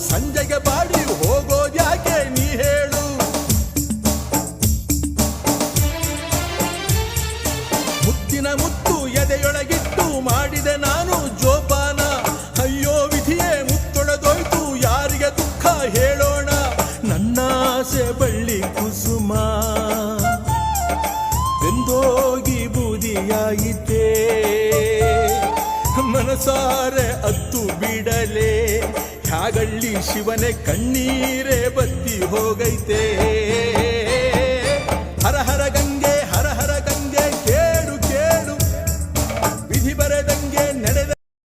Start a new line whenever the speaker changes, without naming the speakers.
ಸಂಜೆಗೆ ಬಾಡಿ ಹೋಗೋದ್ಯಾಕೆ ನೀ ಹೇಳು? ಮುತ್ತಿನ ಮುತ್ತು ಎದೆಯೊಳಗಿಟ್ಟು ಮಾಡಿದೆ ನಾನು ಜೋಪಾನ. ಅಯ್ಯೋ ವಿಧಿಯೇ ಮುತ್ತೊಡೆದೊಯ್ತು ಯಾರಿಗೆ ದುಃಖ ಹೇಳೋಣ? ನನ್ನ ಆಸೆ ಬಳ್ಳಿ ಕುಸುಮ. ಎಂದೋಗಿ ಬೂದಿಯಾಯಿತೇ. ಮನಸಾರೆ ಅತ್ತು ಬಿಡಲೇ. ಕಾಗಳ್ಳಿ ಶಿವನೇ ಕಣ್ಣೀರೇ ಬತ್ತಿ ಹೋಗೈತೆ. ಹರ ಹರ ಗಂಗೆ, ಹರ ಹರ ಗಂಗೆ ಕೇಳು ಕೇಳು ವಿಧಿ ಬರೆದ